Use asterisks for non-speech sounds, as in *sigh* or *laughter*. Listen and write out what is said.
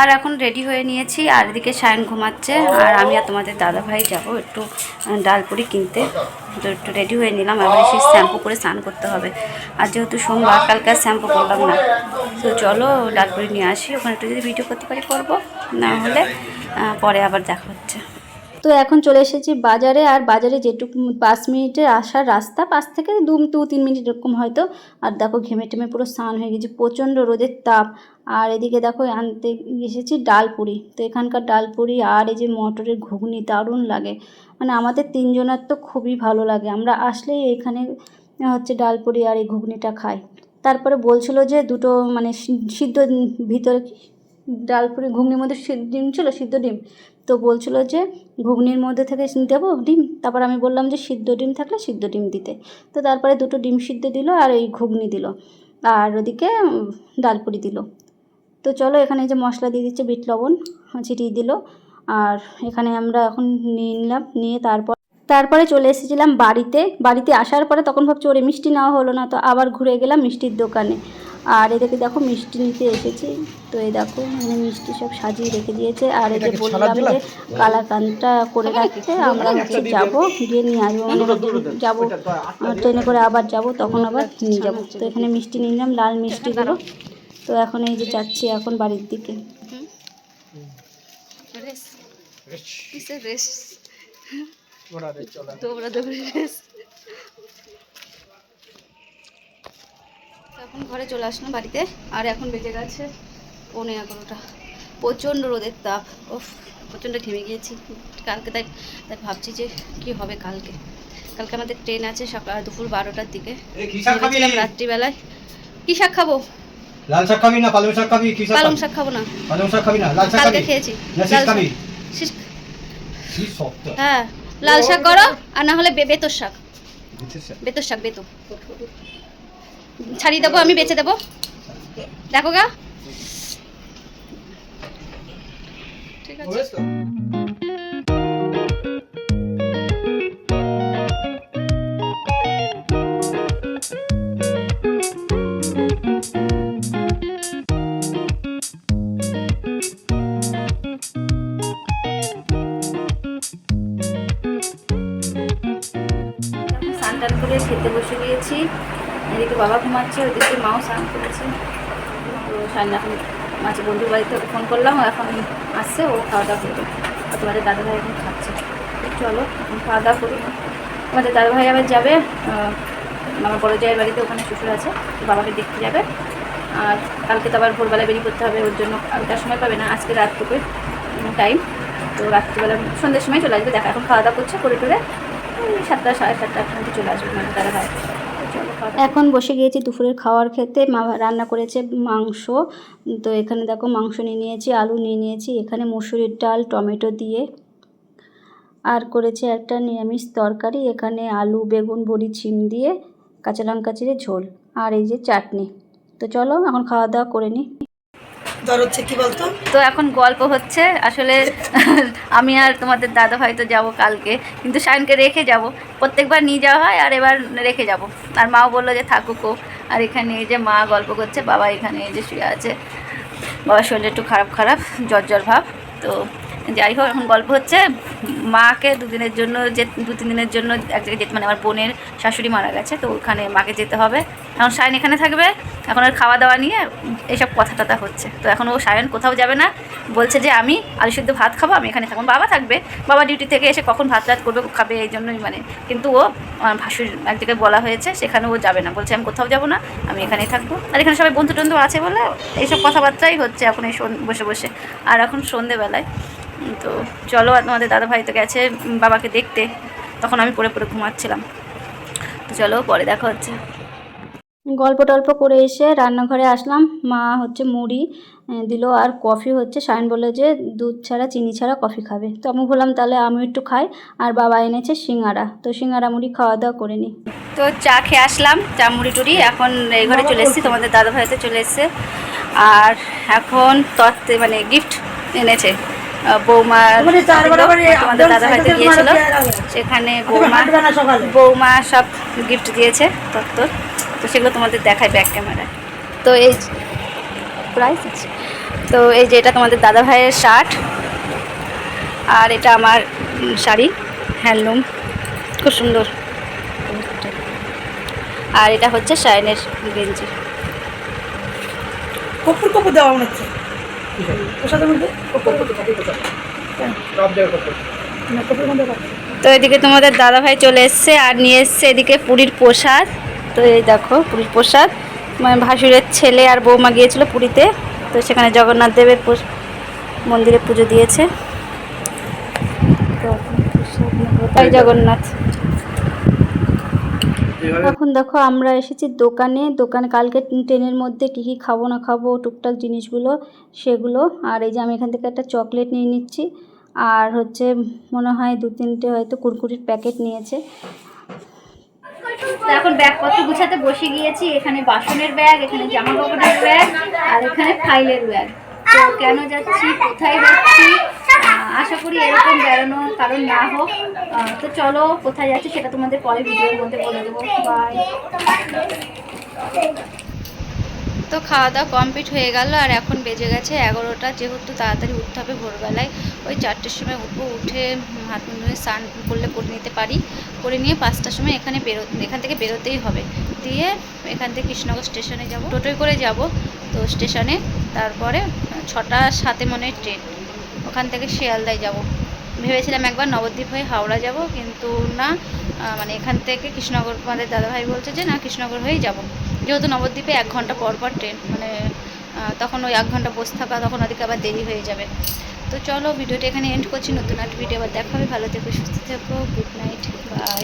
আর এখন রেডি হয়ে নিয়েছি, আর এদিকে সায়ন ঘুমাচ্ছে, আর আমি আর তোমাদের দাদাভাই যাব একটু ডাল ডালপুরি কিনতে। তো একটু রেডি হয়ে নিলাম এবার এসে শ্যাম্পু করে স্নান করতে হবে। আর যেহেতু সোমবার, কালকে শ্যাম্পু করলাম না। তো চলো ডালপুরি নিয়ে আসি, ওখানে একটু যদি ভিডিও করতে পারি করব, না হলে পরে আবার দেখা হচ্ছে। তো এখন চলে এসেছি বাজারে, আর বাজারে যেটুকু পাঁচ মিনিটের আসার রাস্তা, পাঁচ থেকে দু দু, তিন মিনিট এরকম হয়তো। আর দেখো ঘেমে টেমে পুরো স্নান হয়ে গেছে, প্রচণ্ড রোদের তাপ। আর এদিকে দেখো আনতে এসেছি ডালপুরি। তো এখানকার ডালপুরি আর এই যে মটরের ঘুগনি দারুণ লাগে। মানে আমাদের তিনজনের তো খুবই ভালো লাগে। আমরা আসলেই এখানে হচ্ছে ডালপুরি আর এই ঘুগনিটা খাই। তারপরে বলছিল যে দুটো মানে সিদ্ধ ভিতরে ডালপুরি ঘুগনির মধ্যে ডিম ছিল, সিদ্ধ ডিম। তো বলছিল যে, ঘুগনির মধ্যে থেকে দেবো ডিম? তারপর আমি বললাম যে, সিদ্ধ ডিম থাকলে সিদ্ধ ডিম দিতে। তো তারপরে দুটো ডিম সিদ্ধ দিল আর এই ঘুগনি দিল। আর ওদিকে ডালপুরি দিল। তো চলো এখানে যে মশলা দিয়ে দিচ্ছে বিট লবণ ছিটিয়ে দিল। আর এখানে আমরা এখন নিয়ে নিলাম, নিয়ে তারপর, তারপরে চলে এসেছিলাম বাড়িতে। বাড়িতে আসার পরে তখন ভাবছি, ওরে, মিষ্টি নেওয়া হলো না। তো আবার ঘুরে গেলাম মিষ্টির দোকানে। আর এদিকে দেখো মিষ্টি নিতে এসেছি। তো এই দেখো এখানে মিষ্টি সব সাজিয়ে রেখে দিয়েছে। আর এই যে বললাম যে কালাকানটা করে রাখতে আমরা হচ্ছে যাব গিয়ে নিয়ে আসব। মানে যাব ট্রেনে করে আবার যাব তখন আবার নিয়ে যাব। তো এখানে মিষ্টি নিয়ে নিলাম লাল মিষ্টিগুলো তো এখন এই যে যাচ্ছি এখন বাড়ির দিকে। এখন ঘরে চলে আসলাম বাড়িতে আর এখন বেজে গেছে পৌনে এগারোটা। প্রচণ্ড রোদের তাপ ও প্রচণ্ড ঘেমে গিয়েছি। কালকে তাই তাই ভাবছি যে কি হবে কালকে। কালকে আমাদের ট্রেন আছে সকাল দুপুর বারোটার দিকে। ভেবেছিলাম রাত্রিবেলায়। কি শাক খাব? লাল শাক খাবি না পালং শাক খাবি? কি শাক পালং শাক খাব না। পালং শাক খাবি না? লাল শাক কালকে খেয়েছি। লাল শাক। খাবি হ্যাঁ লাল শাক করো আর না হলে বেতর শাক। বেতর শাক। বেতো ছাড়িয়ে দেবো আমি বেছে দেবো। দেখো গা। ঠিক আছে। টান করে খেতে বসে গিয়েছি। এদিকে বাবা ঘুমাচ্ছে, ওদিকে মাও স্নান করেছে। তো সান্না এখন মাঝে বন্ধুর বাড়িতে ফোন করলাম এখন আসছে, ও খাওয়া দাওয়া করবে। তোমাদের দাদা ভাই এখন খাচ্ছে। চলো, এখন খাওয়া দাওয়া করি আমাদের দাদা ভাই আবার যাবে আমার বড় জায়ের বাড়িতে ওখানে শ্বশুর আছে বাবাকে দেখতে যাবে। আর কালকে তো আবার ভোরবেলা বেরিয়ে করতে হবে, ওর জন্য কালকার সময় পাবে না, আজকে রাতটুকু টাইম তো রাত্রিবেলা সন্ধ্যের সময় চলে আসবে, দেখা, এখন খাওয়া দাওয়া করছে, করে টরে। সাতটা, সাড়ে সাতটা মধ্যে চলে আসবে মানে তারা ভাই এখন বসে গিয়েছি দুপুরের খাওয়ার খেতে, মা রান্না করেছে মাংস। তো এখানে দেখো মাংস নিয়ে নিয়েছি, আলু নিয়ে নিয়েছি, এখানে মসুরির ডাল, টমেটো দিয়ে। আর করেছে একটা নিরামিষ তরকারি, এখানে আলু, বেগুন, বড়ি, ছিম দিয়ে, কাঁচা লঙ্কা চিড়ে ঝোল। আর এই যে চাটনি। তো চলো এখন খাওয়া দাওয়া করে নিই। হচ্ছে কি বলতো? তো এখন গল্প হচ্ছে আসলে *laughs* আমি আর তোমাদের দাদা ভাই তো যাব কালকে কিন্তু সায়নকে রেখে যাব। প্রত্যেকবার নিয়ে যাওয়া হয় আর এবার রেখে যাব। আর মাও বলল যে থাকুকো আর এখানে এই যে মা গল্প করছে বাবা এখানে এই যে শুয়ে আছে। বাবার শরীর একটু খারাপ খারাপ জ্বর জ্বর ভাব। তো যাই হোক এখন গল্প হচ্ছে মাকে দুদিনের জন্য যে দু তিন দিনের জন্য এক জায়গায় যেতে মানে আমার বোনের শাশুড়ি মারা গেছে তো ওখানে মাকে যেতে হবে। এখন সায়ন এখানে থাকবে। এখন ওর খাওয়া দাওয়া নিয়ে এইসব কথা টথা হচ্ছে। তো এখন ও সায়ন কোথাও যাবে না। বলছে যে আমি আলু সিদ্ধ ভাত খাব, আমি এখানে থাকব। বাবা থাকবে। বাবা ডিউটি থেকে এসে কখন ভাত রাত করবে, খাবে এই জন্যই মানে। কিন্তু ও, আমার ভাসুর এক জায়গায় বলা হয়েছে, সেখানে ও যাবে না। বলছে আমি কোথাও যাব না, আমি এখানেই থাকব। আর এখানে সবাই বন্ধু টন্ধু আছে বলে এইসব কথাবার্তাই হচ্ছে এখন এই বসে বসে। আর এখন সন্ধেবেলায়। তো চলো, তোমাদের দাদা ভাই তো গেছে বাবাকে দেখতে। তখন আমি পড়ে পড়ে ঘুমাচ্ছিলাম। তো চলো, পরে দেখা হচ্ছে। গল্প টল্প করে এসে রান্নাঘরে আসলাম। মা হচ্ছে মুড়ি দিল আর কফি হচ্ছে। সায়ন বলে যে, দুধ ছাড়া, চিনি ছাড়া কফি খাবে। তো আমি বললাম, তাহলে আমি একটু খাই। আর বাবা এনেছে সিঙ্গারা। তো সিঙ্গারা, মুড়ি খাওয়া দাওয়া করে নিই। তো চা খেয়ে আসলাম, চা, মুড়ি, টুড়ি। এখন এই ঘরে চলে এসেছি, তোমাদের দাদা ভাইতে চলে এসছে। আর এখন তত্ত্বে মানে গিফট এনেছে। বৌমা তোমাদের দাদা ভাইতে সেখানে আগে বৌমা। বৌমা সব গিফট দিয়েছে তত্ত্বর তো সেগুলো তোমাদের দেখায় ব্যাক ক্যামেরায় তো এই প্রাইস আছে। তো এই যে এটা তোমাদের দাদা ভাইয়ের শার্ট আর এটা আমার শাড়ি হ্যান্ডলুম খুব সুন্দর। আর এটা হচ্ছে শাইনের গেঞ্জি। কপুর কপুর দেওয়া মনে হচ্ছে। প্রসাদের মধ্যে। তো। এদিকে তোমাদের দাদা ভাই চলে এসছে আর নিয়ে এসছে এদিকে পুরীর প্রসাদ। তো এই দেখো পুরীর প্রসাদ। মানে ভাসুরের ছেলে আর বৌমা গিয়েছিল পুরীতে। তো সেখানে জগন্নাথ দেবের মন্দিরে পুজো দিয়েছে। জগন্নাথ। এখন দেখো আমরা এসেছি দোকানে। দোকানে কালকে ট্রেনের মধ্যে কী কী খাব না খাব টুকটাক জিনিসগুলো সেগুলো। আর এই যে আমি এখান থেকে একটা চকলেট নিয়ে নিচ্ছি। আর হচ্ছে মনে হয় দু তিনটে হয়তো কুরকুরির প্যাকেট নিয়েছে। তো এখন ব্যাগপত্র গুছাতে বসে গিয়েছি। এখানে বাসনের ব্যাগ এখানে জামা কাপড়ের ব্যাগ আর এখানে ফাইলের ব্যাগ। তো কেন যাচ্ছি? কোথায় যাচ্ছি আহ, আশা করি এরকম বেড়ানোর কারণ না হোক তো চলো, কোথায় যাচ্ছে সেটা তোমাদের পরে ভিডিওর মধ্যে বলে দেবো। বাই তো খাওয়া দাওয়া কমপ্লিট হয়ে গেল, আর এখন বেজে গেছে এগারোটা। যেহেতু তাড়াতাড়ি উঠতে হবে ভোরবেলায়, ওই চারটের সময় উঠবো, উঠে হাত মুখ স্নান করলে করে নিতে পারি। করে নিয়ে পাঁচটার সময় এখানে বেরো এখান থেকে বেরোতেই হবে। দিয়ে এখান থেকে কৃষ্ণনগর স্টেশনে যাব। টোটোয় করে যাব, তো স্টেশনে। তারপরে ছটা সাতে মনে ট্রেন। ওখান থেকে শিয়ালদায় যাব। ভেবেছিলাম একবার নবদ্বীপ হয়ে হাওড়া যাব, কিন্তু না মানে এখান থেকে কৃষ্ণনগর, আমাদের দাদাভাই বলছে যে না, কৃষ্ণনগর হয়েই যাব। যেহেতু নবদ্বীপে এক ঘণ্টা পর পর ট্রেন মানে তখন ওই এক ঘণ্টা বসে থাকা, তখন ওদিকে আবার দেরি হয়ে যাবে। তো চলো, ভিডিওটা এখানে এন্ড করছি, নতুন একটা ভিডিও আবার দেখা হবে। ভালো থেকো, সুস্থ থেকো গুড নাইট বাই